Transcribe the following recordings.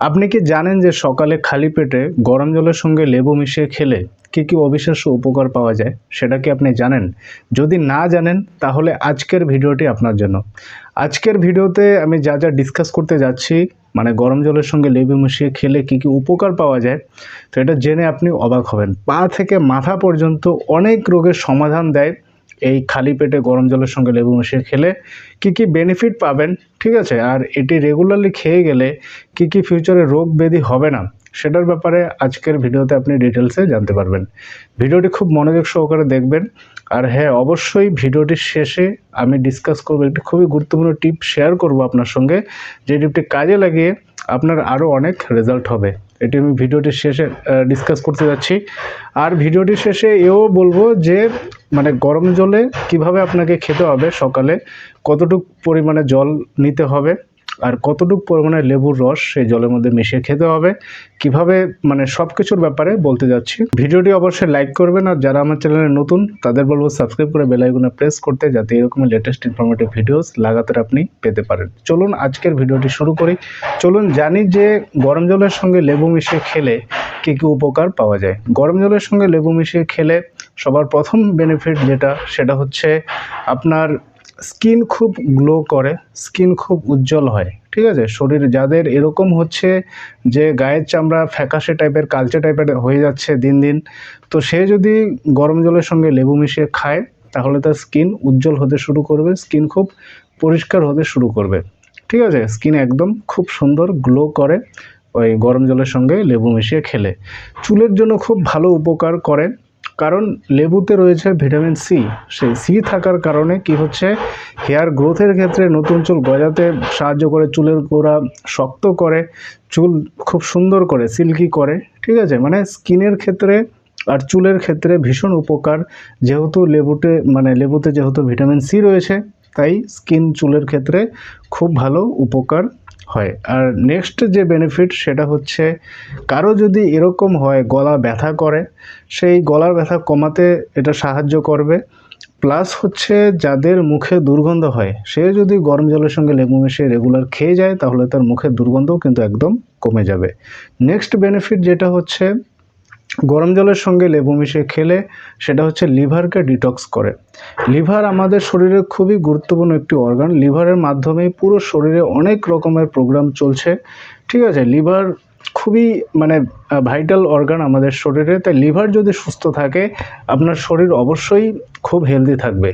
আপনি কি জানেন যে সকালে খালি পেটে গরম জলের সঙ্গে লেবু মিশিয়ে খেলে কি কি অবিশ্বাস্য উপকার পাওয়া যায়? সেটা কি আপনি জানেন? যদি না জানেন, তাহলে আজকের ভিডিওটি আপনার জন্য। আজকের ভিডিওতে আমি যা যা ডিসকাস করতে যাচ্ছি মানে গরম জলের সঙ্গে লেবু মিশিয়ে খেলে কি কি উপকার পাওয়া যায় তো এটা জেনে আপনি অবাক হবেন। পা থেকে মাথা পর্যন্ত অনেক রোগের সমাধান দেয় এই খালি পেটে গরম জলের সঙ্গে লেবু মিশিয়ে খেলে কি কি বেনিফিট পাবেন? ঠিক আছে, আর এটি রেগুলারলি খেয়ে গেলে কি কি ফিউচারে রোগ ব্যাধি হবে না? সেটার ব্যাপারে আজকের ভিডিওতে আপনি ডিটেলসে জানতে পারবেন। ভিডিওটি খুব মনোযোগ সহকারে দেখবেন। আর হ্যাঁ অবশ্যই ভিডিওটির শেষে আমি ডিসকাস করব, একটি খুবই গুরুত্বপূর্ণ টিপ শেয়ার করব আপনার সঙ্গে। যে টিপটি কাজে লাগিয়ে আপনার আরও অনেক রেজাল্ট হবে। এটি আমি ভিডিওটির শেষে ডিসকাস করতে যাচ্ছি। আর ভিডিওটির শেষে এও বলব যে মানে গরম জলে কীভাবে আপনাকে খেতে হবে সকালে, কতটুক পরিমাণে জল নিতে হবে আর কতটুকু পরিমাণে লেবুর রস সেই জলের মধ্যে মিশিয়ে খেতে হবে, কীভাবে মানে সব কিছুর ব্যাপারে বলতে যাচ্ছি। ভিডিওটি অবশ্যই লাইক করবেন আর যারা আমার চ্যানেলে নতুন, তাদের বলব সাবস্ক্রাইব করে বেলাইগুলো প্রেস করতে যাতে এরকম লেটেস্ট ইনফরমেটিভ ভিডিওস লাগাতার আপনি পেতে পারেন। চলুন আজকের ভিডিওটি শুরু করি। চলুন জানি যে গরম জলের সঙ্গে লেবু মিশিয়ে খেলে কী কী উপকার পাওয়া যায়। গরম জলের সঙ্গে লেবু মিশিয়ে খেলে সবার প্রথম বেনিফিট যেটা, সেটা হচ্ছে আপনার স্কিন খুব গ্লো করে, স্কিন খুব উজ্জ্বল হয়, ঠিক আছে? শরীর যাদের এরকম হচ্ছে যে গায়ের চামড়া ফ্যাকাশে টাইপের, কালচে টাইপের হয়ে যাচ্ছে দিন দিন, তো সে যদি গরম জলের সঙ্গে লেবু মিশিয়ে খায়, তাহলে তার স্কিন উজ্জ্বল হতে শুরু করবে, স্কিন খুব পরিষ্কার হতে শুরু করবে, ঠিক আছে? স্কিন একদম খুব সুন্দর গ্লো করে ওই গরম জলের সঙ্গে লেবু মিশিয়ে খেলে। চুলের জন্য খুব ভালো উপকার করে কারণ লেবুতে রয়েছে ভিটামিন সি। সেই সি থাকার কারণে কি হচ্ছে, হেয়ার গ্রোথের ক্ষেত্রে নতুন চুল গজাতে সাহায্য করে, চুলের গোড়া শক্ত করে, চুল খুব সুন্দর করে, সিল্কি করে, ঠিক আছে? মানে স্কিনের ক্ষেত্রে আর চুলের ক্ষেত্রে ভীষণ উপকার। যেহেতু লেবুতে মানে লেবুতে যেহেতু ভিটামিন সি রয়েছে, তাই স্কিন চুলের ক্ষেত্রে খুব ভালো উপকার। হয়। আর নেক্সট যে বেনিফিট সেটা হচ্ছে কারও যদি এরকম হয়, গলা ব্যথা করে, সেই গলার ব্যথা কমাতে এটা সাহায্য করবে। প্লাস হচ্ছে যাদের মুখে দুর্গন্ধ হয়, সে যদি গরম জলের সঙ্গে লেবু মিশিয়ে রেগুলার খেয়ে যায়, তাহলে তার মুখের দুর্গন্ধও কিন্তু একদম কমে যাবে। নেক্সট বেনিফিট যেটা হচ্ছে গরম জলের সঙ্গে লেবু মিশিয়ে খেলে সেটা হচ্ছে লিভারকে ডিটক্স করে। লিভার আমাদের শরীরে খুবই গুরুত্বপূর্ণ একটি অর্গান লিভারের মাধ্যমেই পুরো শরীরে অনেক রকমের প্রোগ্রাম চলছে। ঠিক আছে, লিভার খুবই মানে ভাইটাল অর্গান আমাদের শরীরে। তাই লিভার যদি সুস্থ থাকে, আপনার শরীর অবশ্যই খুব হেলদি থাকবে।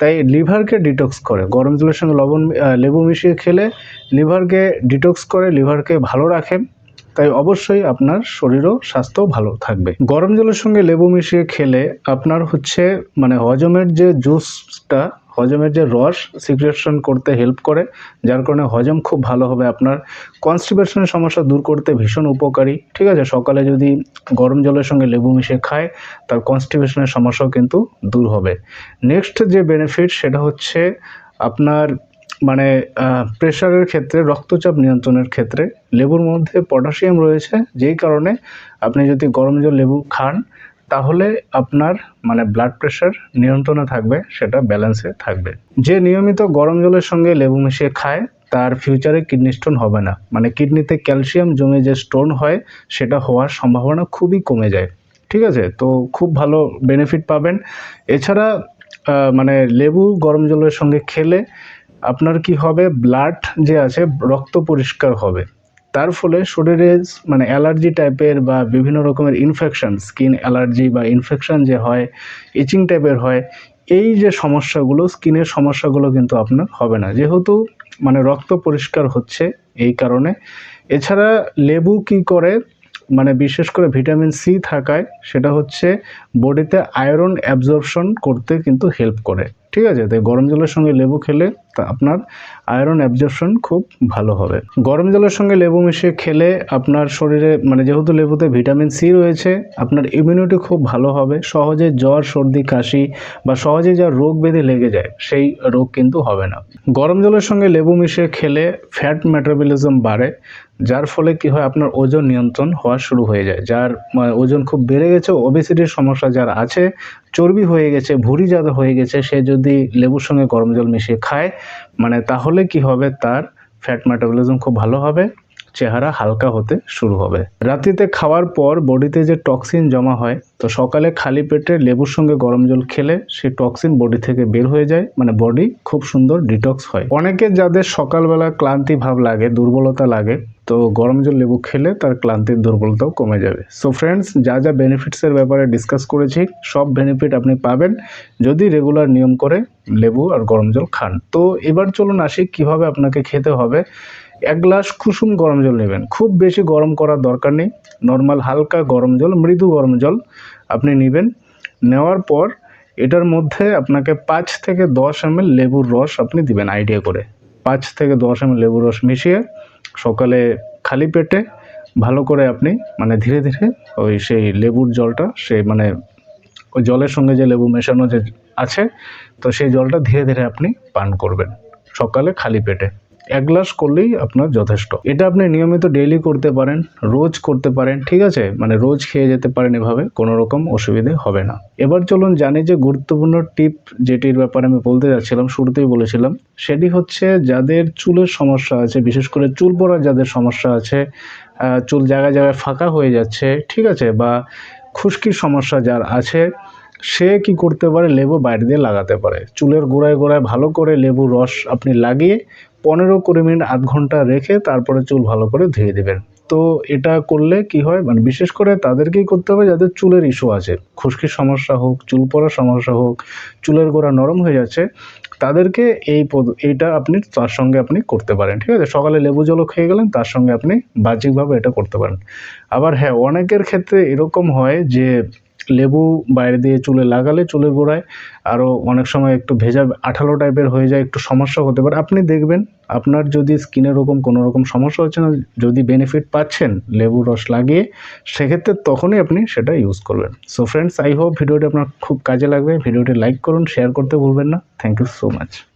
তাই লিভারকে ডিটক্স করে। গরম জলের সঙ্গে লবণ লেবু মিশিয়ে খেলে লিভারকে ডিটক্স করে, লিভারকে ভালো রাখে তাই অবশ্যই আপনার শরীরও স্বাস্থ্য ভালো থাকবে। গরম জলের সঙ্গে লেবু মিশিয়ে খেলে আপনার হচ্ছে মানে হজমের যে জুসটা হজমের যে রস সিক্রেশন করতে হেল্প করে, যার কারণে হজম খুব ভালো হবে, আপনার কনস্টিপেশনের সমস্যা দূর করতে ভীষণ উপকারী। ঠিক আছে, সকালে যদি গরম জলের সঙ্গে লেবু মিশিয়ে খায়, তার কনস্টিপেশনের সমস্যাও কিন্তু দূর হবে। নেক্সট যে বেনিফিট সেটা হচ্ছে আপনার মানে প্রেশারের ক্ষেত্রে, রক্তচাপ নিয়ন্ত্রণের ক্ষেত্রে লেবুর মধ্যে পটাশিয়াম রয়েছে, যেই কারণে আপনি যদি গরম জল লেবু খান, তাহলে আপনার মানে ব্লাড প্রেশার নিয়ন্ত্রণে থাকবে, সেটা ব্যালেন্সে থাকবে। যে নিয়মিত গরম জলের সঙ্গে লেবু মিশিয়ে খায়, তার ফিউচারে কিডনি স্টোন হবে না। মানে কিডনিতে ক্যালসিয়াম জমে যে স্টোন হয়, সেটা হওয়ার সম্ভাবনা খুবই কমে যায়। ঠিক আছে? তো খুব ভালো বেনিফিট পাবেন। এছাড়া মানে লেবু গরম জলের সঙ্গে খেলে আপনার কি হবে? ব্লাড যে আছে, রক্ত পরিষ্কার হবে। তার ফলে শরীরে মানে অ্যালার্জি টাইপের বা বিভিন্ন রকমের ইনফেকশন স্কিন অ্যালার্জি বা ইনফেকশান যে হয় ইচিং টাইপের হয়, এই যে সমস্যাগুলো স্কিনের সমস্যাগুলো কিন্তু আপনার হবে না। যেহেতু মানে রক্ত পরিষ্কার হচ্ছে এই কারণে। এছাড়া লেবু কি করে? মানে বিশেষ করে ভিটামিন সি থাকায় সেটা হচ্ছে বডিতে আয়রন অ্যাবজর্পশন করতে কিন্তু হেল্প করে। ঠিক আছে? তাই গরম জলের সঙ্গে লেবু খেলে তা আপনার আয়রন অ্যাবজর্পশন খুব ভালো হবে। গরম জলের সঙ্গে লেবু মিশিয়ে খেলে আপনার শরীরে মানে যেহেতু লেবুতে ভিটামিন সি রয়েছে, আপনার ইমিউনিটি খুব ভালো হবে। সহজে জ্বর, সর্দি, কাশি বা সহজে যা রোগ বেঁধে লেগে যায়, সেই রোগ কিন্তু হবে না। গরম জলের সঙ্গে লেবু মিশিয়ে খেলে ফ্যাট মেটাবলিজম বাড়ে, যার ফলে কি হয়, আপনার ওজন নিয়ন্ত্রণ হওয়া শুরু হয়ে যায়। যার ওজন খুব বেড়ে গেছে ওবেসিটির সমস্যা যার আছে, চর্বি হয়ে গেছে ভুঁড়ি যাদের হয়ে গেছে, সে যদি লেবুর সঙ্গে গরম জল মিশিয়ে খায় মানে তাহলে কি হবে? তার ফ্যাট মেটাবলিজম খুব ভালো হবে, চেহারা হালকা হতে শুরু হবে। রাত্রিতে খাওয়ার পর বডিতে যে টক্সিন জমা হয়, তো সকালে খালি পেটে লেবুর সঙ্গে গরম জল খেলে সেই টক্সিন বডি থেকে বের হয়ে যায় মানে বডি খুব সুন্দর ডিটক্স হয়। অনেকে যাদের সকালবেলা ক্লান্তি ভাব লাগে, দুর্বলতা লাগে তো গরম জল লেবু খেলে তার ক্লান্তির দুর্বলতাও কমে যাবে। সো ফ্রেন্ডস যা যা বেনিফিটসের ব্যাপারে ডিসকাস করেছি, সব বেনিফিট আপনি পাবেন যদি রেগুলার নিয়ম করে লেবু আর গরম জল খান। তো এবার চলুন আসি কীভাবে আপনাকে খেতে হবে। এক গ্লাস কুসুম গরম জল নেবেন। খুব বেশি গরম করার দরকার নেই। নর্মাল হালকা গরম জল, মৃদু গরম জল আপনি নেবেন। নেওয়ার পর এটার মধ্যে আপনাকে পাঁচ থেকে দশ এম লেবুর রস আপনি দিবেন আইডিয়া করে। পাঁচ থেকে দশ এম লেবুর রস মিশিয়ে সকালে খালি পেটে ভালো করে আপনি মানে ধীরে ধীরে ওই সেই লেবুর জলটা, সে মানে ওই জলের সঙ্গে যে লেবু মেশানো যে আছে, তো সেই জলটা ধীরে ধীরে আপনি পান করবেন সকালে খালি পেটে। এক গ্লাস করলেই আপনার যথেষ্ট। এটা আপনি নিয়মিত ডেইলি করতে পারেন, রোজ করতে পারেন, ঠিক আছে? মানে রোজ খেয়ে যেতে পারেন এভাবে, কোনো রকম অসুবিধে হবে না। এবার চলুন জানি যে গুরুত্বপূর্ণ টিপ যেটির ব্যাপারে আমি বলতে যাচ্ছিলাম, শুরুতেই বলেছিলাম, সেটি হচ্ছে যাদের চুলের সমস্যা আছে, বিশেষ করে চুল পড়ার যাদের সমস্যা আছে চুল জায়গায় জায়গায় ফাঁকা হয়ে যাচ্ছে, ঠিক আছে? বা খুশকির সমস্যা যার আছে, সে কি করতে পারে? লেবু বাইরে দিয়ে লাগাতে পারে। চুলের গোড়ায় গোড়ায় ভালো করে লেবু রস আপনি লাগিয়ে পনেরো কুড়ি মিনিট, আধ ঘণ্টা রেখে তারপরে চুল ভালো করে ধুয়ে দেবেন। তো এটা করলে কি হয় মানে বিশেষ করে তাদেরকেই করতে হবে যাদের চুলের ইস্যু আছে। খুশকির সমস্যা হোক, চুল পড়ার সমস্যা হোক, চুলের গোড়া নরম হয়ে যাচ্ছে, তাদেরকে এই পদ, এইটা আপনি তার সঙ্গে আপনি করতে পারেন। ঠিক আছে? সকালে লেবু জলও খেয়ে গেলেন, তার সঙ্গে আপনি বাহ্যিকভাবে এটা করতে পারেন। আবার হ্যাঁ অনেকের ক্ষেত্রে এরকম হয় যে লেবু বাইরে দিয়ে চুলে লাগালে চুলের গোড়ায় আরও অনেক সময় একটু ভেজা আঠালো টাইপের হয়ে যায়, একটু সমস্যা হতে পারে। আপনি দেখবেন আপনার যদি স্কিনের ওরকম কোনো রকম সমস্যা হচ্ছে না, যদি বেনিফিট পাচ্ছেন লেবু রস লাগিয়ে, সেক্ষেত্রে তখনই আপনি সেটা ইউজ করবেন। সো ফ্রেন্ডস আই হোপ ভিডিওটি আপনার খুব কাজে লাগবে। ভিডিওটি লাইক করুন শেয়ার করতে ভুলবেন না। Thank you so much